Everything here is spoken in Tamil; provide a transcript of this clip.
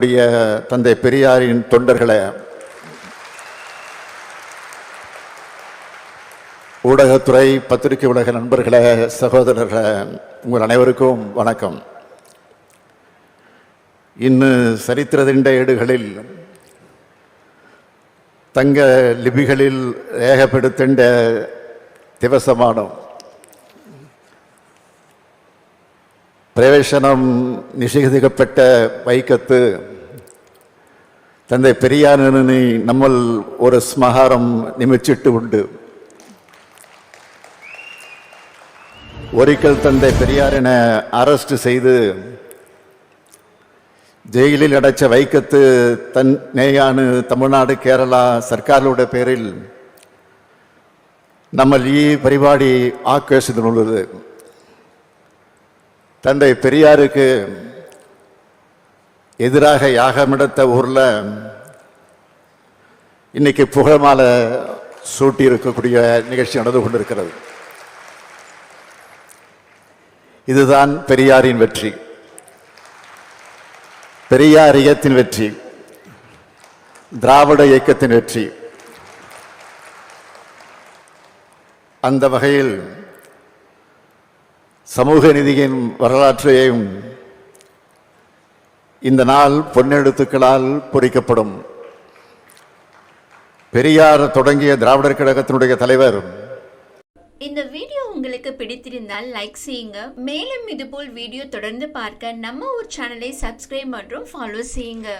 உடைய தந்தை பெரியாரின் தொண்டர்களை ஊடகத்துறை பத்திரிகை உலக நண்பர்களே சகோதரர்களே உங்கள் அனைவருக்கும் வணக்கம். இன்னு சரித்திரதிண்ட ஏடுகளில் தங்க லிபிகளில் பிரவேசனம் நிஷேதிக்கப்பட்ட வைக்கத்து தந்தை பெரியானனை நம்மள் ஒரு ஸ்மகாரம் நிமிச்சிட்டு உண்டு. ஒரிக்கல் தந்தை பெரியாரினை அரெஸ்ட் செய்து ஜெயிலில் அடைச்ச வைக்கத்து தன் நேயானு தமிழ்நாடு கேரளா சர்க்காரோட பேரில் நம்மள் ஈ பரிபாடி ஆக்கேஷிதனுள்ளது தந்தை பெரியாருக்கு எதிராக யாகமிடத்த ஊர்ல இன்னைக்கு புகழ்மாலை சூட்டி இருக்கக்கூடிய நிகழ்ச்சி நடந்து கொண்டிருக்கிறது. இதுதான் பெரியாரின் வெற்றி. பெரியார் இயக்கத்தின் வெற்றி. திராவிட இயக்கத்தின் வெற்றி. அந்த வகையில் சமூக நீதியின் வரலாற்றையும் இந்த நாள் பொன்னெழுத்துக்களால் பொறிக்கப்படும். பெரியார் தொடங்கிய திராவிடர் கழகத்தினுடைய தலைவர். இந்த வீடியோ உங்களுக்கு பிடித்திருந்தால் லைக் செய்யுங்க. மேலும் இதுபோல் வீடியோ தொடர்ந்து பார்க்க நம்ம ஒரு சேனலை சப்ஸ்கிரைப் மற்றும் ஃபாலோ செய்யுங்க.